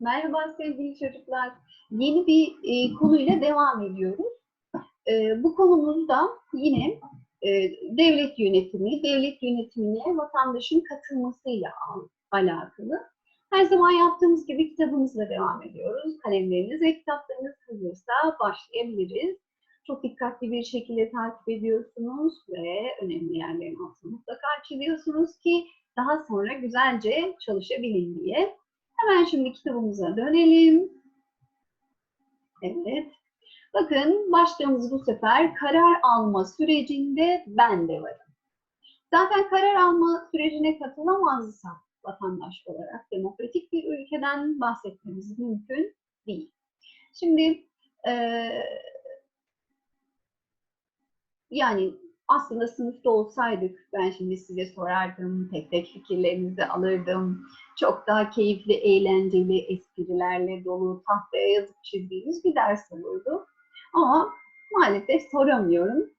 Merhaba sevgili çocuklar. Yeni bir e, konuyla devam ediyoruz. E, bu konumuzda yine e, devlet yönetimi, devlet yönetimine vatandaşın katılmasıyla al- alakalı. Her zaman yaptığımız gibi kitabımızla devam ediyoruz. Kalemleriniz ve kitaplarınız hazırsa başlayabiliriz. Çok dikkatli bir şekilde takip ediyorsunuz ve önemli yerlerin altını mutlaka çiziyorsunuz ki daha sonra güzelce çalışabilin diye. Hemen şimdi kitabımıza dönelim. Evet. Bakın başlığımız bu sefer karar alma sürecinde ben de varım. Zaten karar alma sürecine katılamazsak vatandaş olarak demokratik bir ülkeden bahsetmemiz mümkün değil. Şimdi eee, yani aslında sınıfta olsaydık ben şimdi size sorardım, tek tek fikirlerinizi alırdım. Çok daha keyifli, eğlenceli, esprilerle dolu, tahtaya yazıp çizdiğimiz bir ders olurdu. Ama maalesef soramıyorum.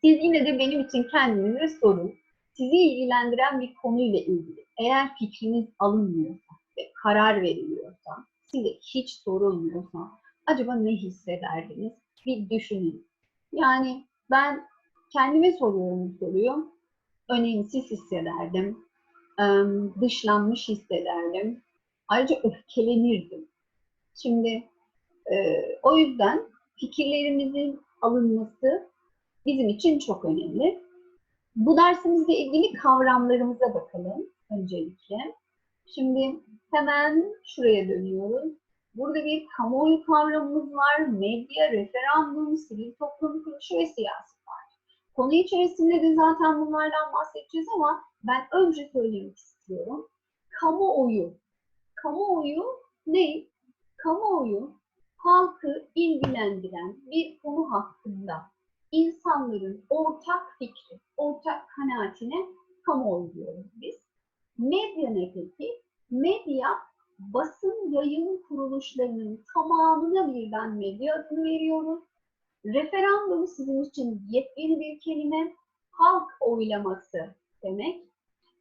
Siz yine de benim için kendinize sorun. Sizi ilgilendiren bir konuyla ilgili eğer fikriniz alınmıyorsa ve karar veriliyorsa, size hiç sorulmuyorsa acaba ne hissederdiniz? Bir düşünün. Yani ben kendime soruyorum bu soruyu. Önemsiz hissederdim. Dışlanmış hissederdim. Ayrıca öfkelenirdim. Şimdi o yüzden fikirlerimizin alınması bizim için çok önemli. Bu dersimizle ilgili kavramlarımıza bakalım öncelikle. Şimdi hemen şuraya dönüyoruz. Burada bir kamuoyu kavramımız var. Medya, referandum, sivil toplum kuruluşu ve siyaset var. Konu içerisinde de zaten bunlardan bahsedeceğiz ama ben önce söylemek istiyorum. Kamuoyu. Kamuoyu ne? Kamuoyu halkı ilgilendiren bir konu hakkında insanların ortak fikri, ortak kanaatine kamuoyu diyoruz biz. Medya ne peki? Medya basın yayın kuruluşlarının tamamına birden medya adını veriyoruz. Referandum sizin için yepyeni bir kelime. Halk oylaması demek.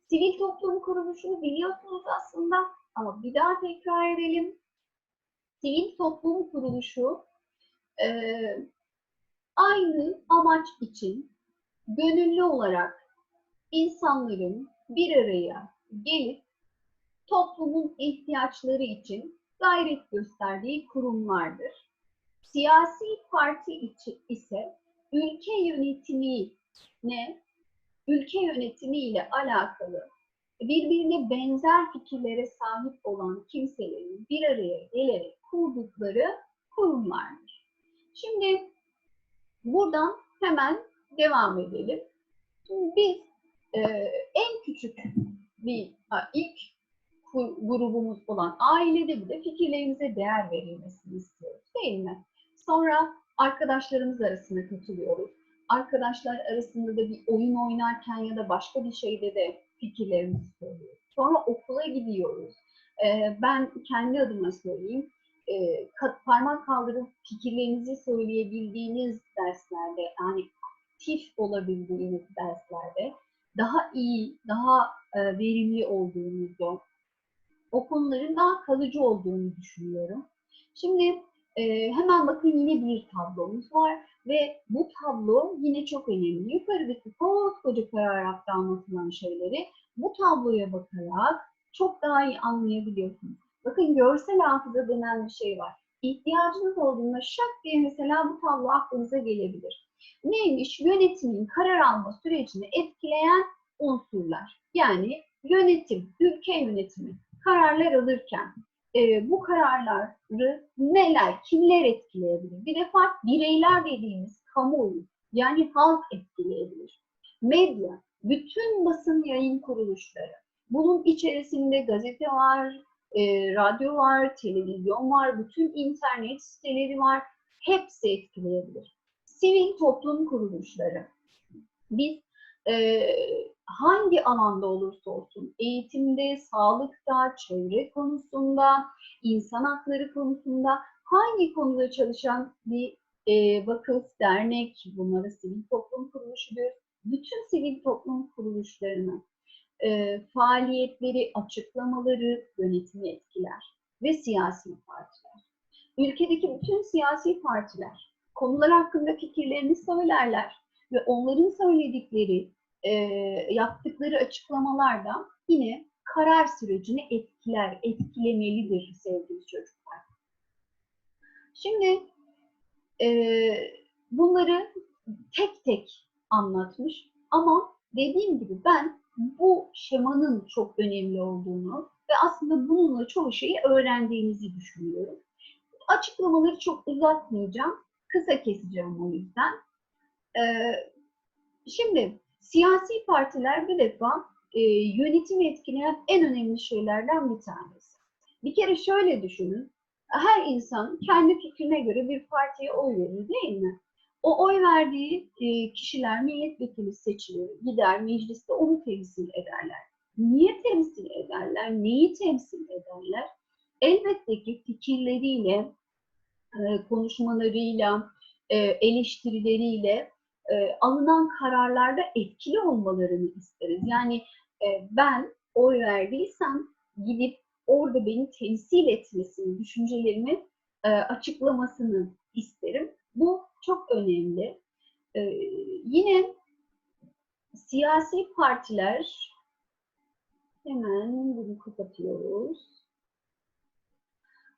Sivil toplum kuruluşunu biliyorsunuz aslında ama bir daha tekrar edelim. Sivil toplum kuruluşu eee, aynı amaç için gönüllü olarak insanların bir araya gelip toplumun ihtiyaçları için gayret gösterdiği kurumlardır. Siyasi parti ise ülke yönetimine, ülke yönetimi ile alakalı birbirine benzer fikirlere sahip olan kimselerin bir araya gelerek kurdukları kurumlardır. Şimdi buradan hemen devam edelim. Şimdi biz e, en küçük bir ilk grubumuz olan ailede bile fikirlerimize değer verilmesini istiyoruz değil mi? Sonra arkadaşlarımız arasında katılıyoruz. Arkadaşlar arasında da bir oyun oynarken ya da başka bir şeyde de fikirlerimizi söylüyoruz. Sonra okula gidiyoruz. Ee, ben kendi adıma söyleyeyim. Ka- parmak kaldırıp fikirlerinizi söyleyebildiğiniz derslerde, yani aktif olabildiğiniz derslerde daha iyi, daha e, verimli olduğunuzu, o daha kalıcı olduğunu düşünüyorum. Şimdi e, hemen bakın yine bir tablomuz var ve bu tablo yine çok önemli. Yukarıdaki koskoca paragrafta anlatılan şeyleri bu tabloya bakarak çok daha iyi anlayabiliyorsunuz. Bakın görsel hafıza denen bir şey var. İhtiyacınız olduğunda şak diye mesela bu tablo aklınıza gelebilir. Neymiş? Yönetimin karar alma sürecini etkileyen unsurlar. Yani yönetim, ülke yönetimi kararlar alırken e, bu kararları neler, kimler etkileyebilir? Bir defa bireyler dediğimiz kamuoyu yani halk etkileyebilir. Medya, bütün basın yayın kuruluşları. Bunun içerisinde gazete var, e, radyo var, televizyon var, bütün internet siteleri var. Hepsi etkileyebilir. Sivil toplum kuruluşları. Biz e, hangi alanda olursa olsun, eğitimde, sağlıkta, çevre konusunda, insan hakları konusunda hangi konuda çalışan bir e, vakıf, dernek, bunlara sivil toplum kuruluşu diyoruz. Bütün sivil toplum kuruluşlarının e, faaliyetleri, açıklamaları yönetimi etkiler. ve siyasi partiler. Ülkedeki bütün siyasi partiler konular hakkında fikirlerini söylerler ve onların söyledikleri, e, yaptıkları açıklamalarda yine karar sürecini etkiler, etkilemelidir sevgili çocuklar. Şimdi e, bunları tek tek anlatmış ama dediğim gibi ben bu şemanın çok önemli olduğunu ve aslında bununla çoğu şeyi öğrendiğimizi düşünüyorum. Açıklamaları çok uzatmayacağım. Kısa keseceğim o yüzden. Ee, şimdi siyasi partiler bir defa e, yönetimi etkileyen en önemli şeylerden bir tanesi. Bir kere şöyle düşünün. Her insan kendi fikrine göre bir partiye oy verir değil mi? O oy verdiği e, kişiler milletvekili seçilir, gider mecliste onu temsil ederler. Niye temsil ederler? Neyi temsil ederler? Elbette ki fikirleriyle, e, konuşmalarıyla, eleştirileriyle e, alınan kararlarda etkili olmalarını isteriz. Yani e, ben oy verdiysem gidip orada beni temsil etmesini, düşüncelerimi e, açıklamasını isterim. Bu çok önemli. E, yine siyasi partiler hemen bunu kapatıyoruz.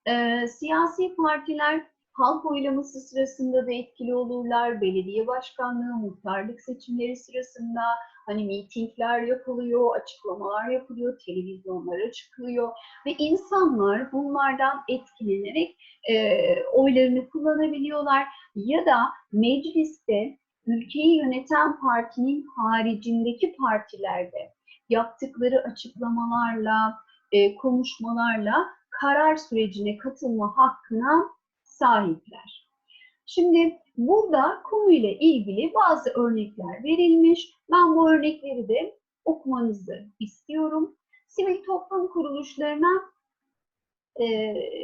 E, siyasi partiler halk oylaması sırasında da etkili olurlar. Belediye başkanlığı, muhtarlık seçimleri sırasında hani mitingler yapılıyor, açıklamalar yapılıyor, televizyonlara çıkıyor ve insanlar bunlardan etkilenerek e, oylarını kullanabiliyorlar ya da mecliste ülkeyi yöneten partinin haricindeki partilerde yaptıkları açıklamalarla, e, konuşmalarla karar sürecine katılma hakkına sahipler. Şimdi burada konuyla ilgili bazı örnekler verilmiş. Ben bu örnekleri de okumanızı istiyorum. Sivil toplum kuruluşlarına e,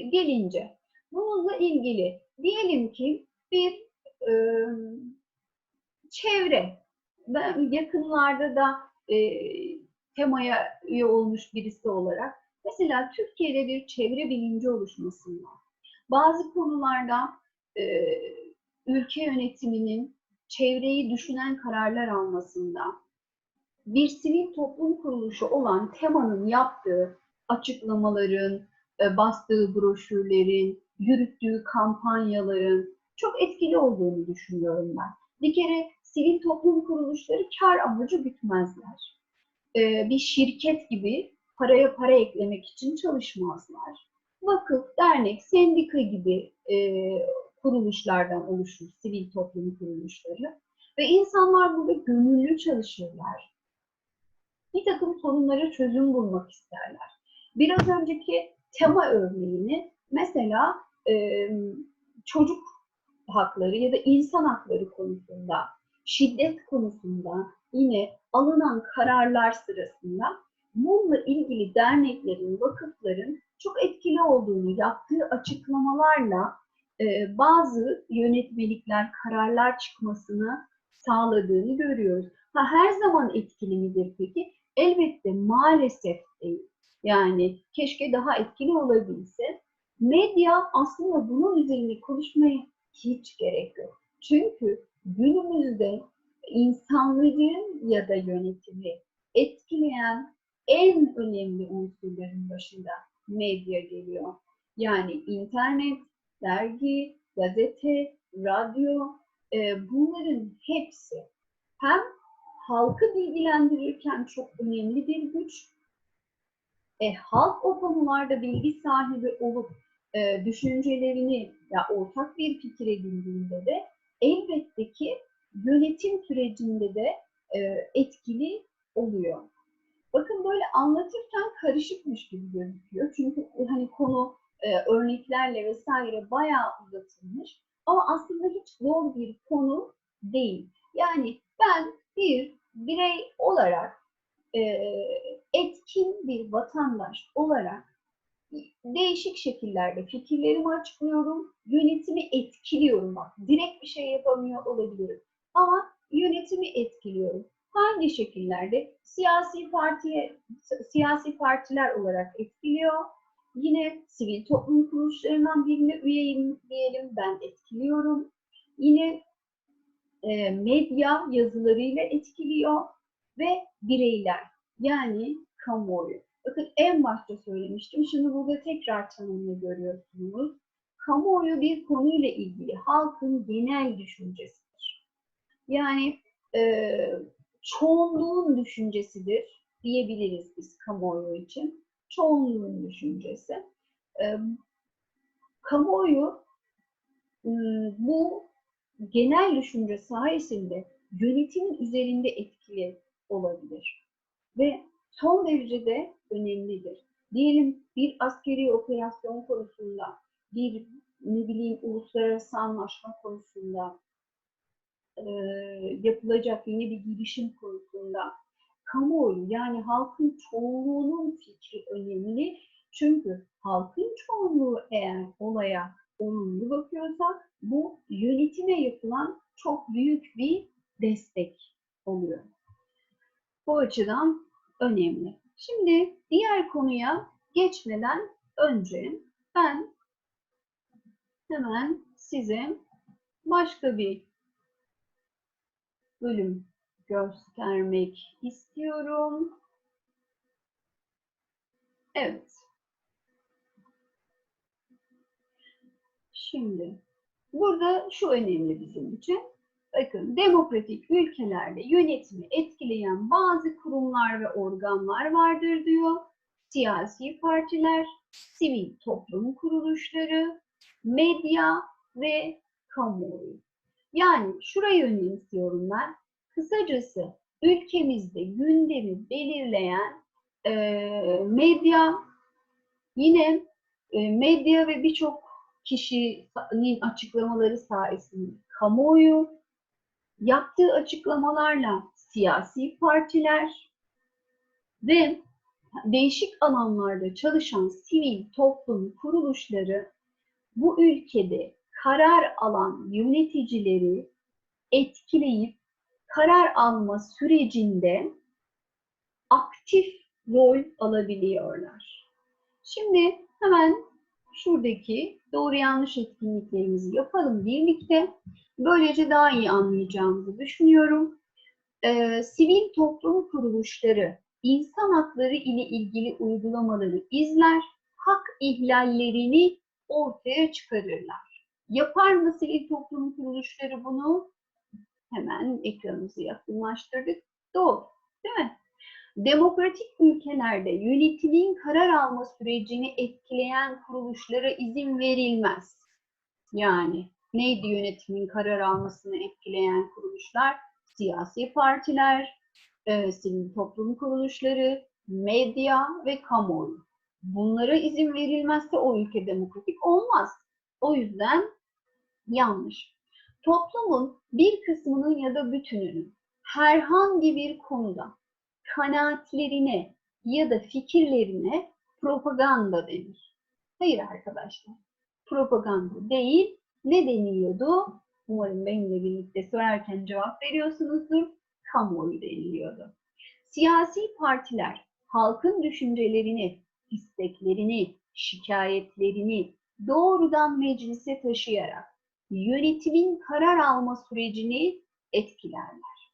gelince bununla ilgili diyelim ki bir e, çevre ben yakınlarda da e, temaya üye olmuş birisi olarak mesela Türkiye'de bir çevre bilinci oluşmasında bazı konularda e, ülke yönetiminin çevreyi düşünen kararlar almasında bir sivil toplum kuruluşu olan temanın yaptığı açıklamaların, e, bastığı broşürlerin, yürüttüğü kampanyaların çok etkili olduğunu düşünüyorum ben. Bir kere sivil toplum kuruluşları kar amacı gütmezler. E, bir şirket gibi paraya para eklemek için çalışmazlar vakıf, dernek, sendika gibi e, kuruluşlardan oluşur sivil toplum kuruluşları. Ve insanlar burada gönüllü çalışırlar. Bir takım sorunlara çözüm bulmak isterler. Biraz önceki tema örneğini mesela e, çocuk hakları ya da insan hakları konusunda, şiddet konusunda yine alınan kararlar sırasında bununla ilgili derneklerin, vakıfların çok etkili olduğunu yaptığı açıklamalarla e, bazı yönetmelikler, kararlar çıkmasını sağladığını görüyoruz. Ha her zaman etkili midir peki? Elbette maalesef değil. Yani keşke daha etkili olabilse. Medya aslında bunun üzerine konuşmaya hiç gerek yok. Çünkü günümüzde insanların ya da yönetimi etkileyen en önemli unsurların başında medya geliyor. Yani internet, dergi, gazete, radyo e, bunların hepsi hem halkı bilgilendirirken çok önemli bir güç. E, halk o konularda bilgi sahibi olup e, düşüncelerini ya ortak bir fikir edindiğinde de elbette ki yönetim sürecinde de e, etkili oluyor. Bakın böyle anlatırken karışıkmış gibi gözüküyor. Çünkü hani konu e, örneklerle vesaire bayağı uzatılmış. Ama aslında hiç zor bir konu değil. Yani ben bir birey olarak e, etkin bir vatandaş olarak değişik şekillerde fikirlerimi açıklıyorum, yönetimi etkiliyorum bak. Direkt bir şey yapamıyor olabilirim. Ama yönetimi etkiliyorum hangi şekillerde siyasi partiye siyasi partiler olarak etkiliyor Yine sivil toplum kuruluşlarından birine üyeyim diyelim, ben etkiliyorum. Yine e, medya yazılarıyla etkiliyor ve bireyler yani kamuoyu. Bakın en başta söylemiştim, şimdi burada tekrar tanımını görüyorsunuz. Kamuoyu bir konuyla ilgili halkın genel düşüncesidir. Yani e, çoğunluğun düşüncesidir diyebiliriz biz kamuoyu için. Çoğunluğun düşüncesi. E, kamuoyu ıı, bu genel düşünce sayesinde yönetimin üzerinde etkili olabilir. Ve son derece de önemlidir. Diyelim bir askeri operasyon konusunda, bir ne bileyim uluslararası anlaşma konusunda, e, yapılacak yeni bir girişim konusunda kamuoyu yani halkın çoğunluğunun fikri önemli. Çünkü halkın çoğunluğu eğer olaya olumlu bakıyorsa bu yönetime yapılan çok büyük bir destek oluyor. Bu açıdan önemli. Şimdi diğer konuya geçmeden önce ben hemen size başka bir bölüm göstermek istiyorum. Evet. Şimdi burada şu önemli bizim için. Bakın demokratik ülkelerde yönetimi etkileyen bazı kurumlar ve organlar vardır diyor. Siyasi partiler, sivil toplum kuruluşları, medya ve kamuoyu. Yani şurayı önemsiyorum ben. Kısacası ülkemizde gündemi belirleyen e, medya, yine e, medya ve birçok kişinin açıklamaları sayesinde kamuoyu, yaptığı açıklamalarla siyasi partiler ve değişik alanlarda çalışan sivil toplum kuruluşları bu ülkede karar alan yöneticileri etkileyip karar alma sürecinde aktif rol alabiliyorlar. Şimdi hemen şuradaki doğru yanlış etkinliklerimizi yapalım birlikte. Böylece daha iyi anlayacağımızı düşünüyorum. Ee, sivil toplum kuruluşları insan hakları ile ilgili uygulamaları izler, hak ihlallerini ortaya çıkarırlar. Yapar mı sivil toplum kuruluşları bunu? Hemen ekranımızı yakınlaştırdık. Doğru, değil mi? Demokratik ülkelerde yönetimin karar alma sürecini etkileyen kuruluşlara izin verilmez. Yani neydi yönetimin karar almasını etkileyen kuruluşlar? Siyasi partiler, e, sivil toplum kuruluşları, medya ve kamuoyu. Bunlara izin verilmezse o ülke demokratik olmaz. O yüzden yanlış. Toplumun bir kısmının ya da bütününün herhangi bir konuda kanaatlerine ya da fikirlerine propaganda denir. Hayır arkadaşlar, propaganda değil. Ne deniliyordu? Umarım benimle birlikte sorarken cevap veriyorsunuzdur. Kamuoyu deniliyordu. Siyasi partiler halkın düşüncelerini, isteklerini, şikayetlerini doğrudan meclise taşıyarak yönetimin karar alma sürecini etkilerler.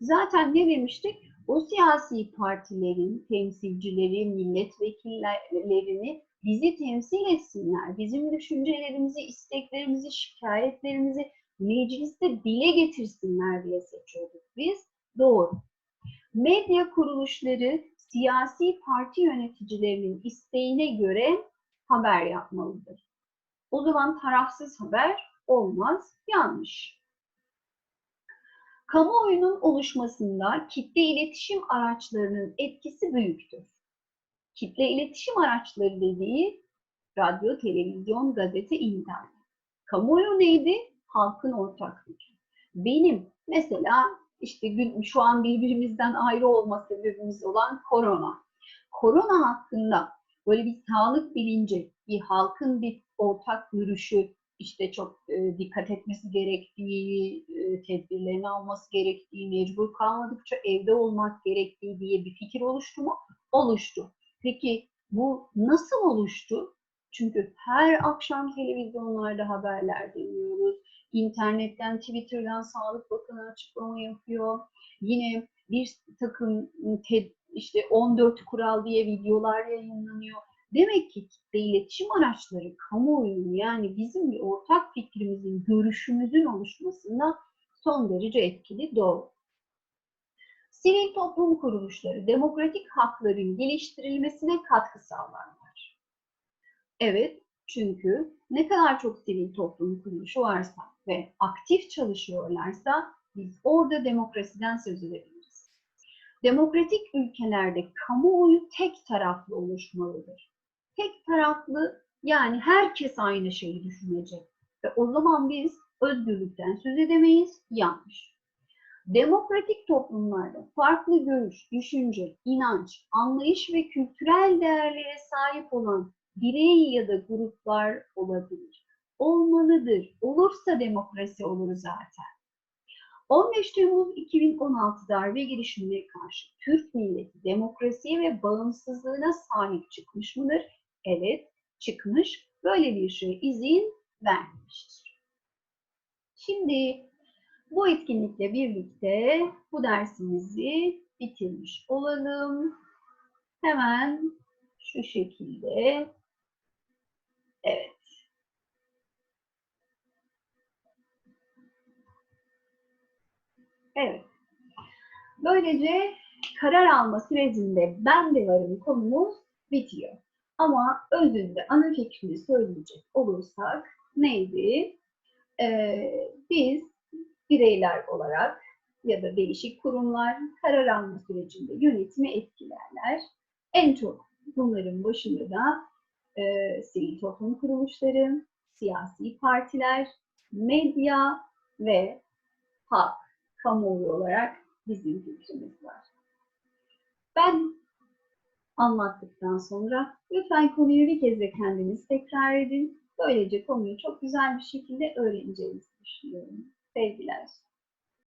Zaten ne demiştik? O siyasi partilerin temsilcileri, milletvekillerini bizi temsil etsinler. Bizim düşüncelerimizi, isteklerimizi, şikayetlerimizi mecliste dile getirsinler diye seçiyorduk biz. Doğru. Medya kuruluşları siyasi parti yöneticilerinin isteğine göre haber yapmalıdır. O zaman tarafsız haber olmaz, yanlış. Kamuoyunun oluşmasında kitle iletişim araçlarının etkisi büyüktür. Kitle iletişim araçları dediği radyo, televizyon, gazete, internet. Kamuoyu neydi? Halkın ortak. Benim mesela işte şu an birbirimizden ayrı olma sebebimiz olan korona. Korona hakkında böyle bir sağlık bilinci, bir halkın bir ortak görüşü, işte çok e, dikkat etmesi gerektiği, e, tedbirlerini alması gerektiği, mecbur kalmadıkça evde olmak gerektiği diye bir fikir oluştu mu? Oluştu. Peki Bu nasıl oluştu? Çünkü her akşam televizyonlarda haberler dinliyoruz. İnternetten, Twitter'dan Sağlık Bakanı açıklama yapıyor. Yine bir takım te- işte 14 kural diye videolar yayınlanıyor. Demek ki kitle iletişim araçları kamuoyunun yani bizim bir ortak fikrimizin, görüşümüzün oluşmasında son derece etkili doğru. Sivil toplum kuruluşları demokratik hakların geliştirilmesine katkı sağlarlar. Evet, çünkü ne kadar çok sivil toplum kuruluşu varsa ve aktif çalışıyorlarsa biz orada demokrasiden söz edebiliriz. Demokratik ülkelerde kamuoyu tek taraflı oluşmalıdır. Tek taraflı yani herkes aynı şeyi düşünecek. Ve o zaman biz özgürlükten söz edemeyiz, yanlış. Demokratik toplumlarda farklı görüş, düşünce, inanç, anlayış ve kültürel değerlere sahip olan birey ya da gruplar olabilir. Olmalıdır. Olursa demokrasi olur zaten. 15 Temmuz 2016 darbe girişimine karşı Türk milleti demokrasiye ve bağımsızlığına sahip çıkmış mıdır? Evet, çıkmış. Böyle bir şey izin vermemiştir. Şimdi bu etkinlikle birlikte bu dersimizi bitirmiş olalım. Hemen şu şekilde. Evet. Evet. Böylece karar alma sürecinde ben de varım konumuz bitiyor. Ama özünde ana fikrini söyleyecek olursak neydi? Ee, biz bireyler olarak ya da değişik kurumlar karar alma sürecinde yönetimi etkilerler. En çok bunların başında da e, sivil toplum kuruluşları, siyasi partiler, medya ve halk, kamuoyu olarak bizim fikrimiz var. Ben anlattıktan sonra lütfen konuyu bir kez de kendiniz tekrar edin. Böylece konuyu çok güzel bir şekilde öğreneceğinizi düşünüyorum. Sevgiler.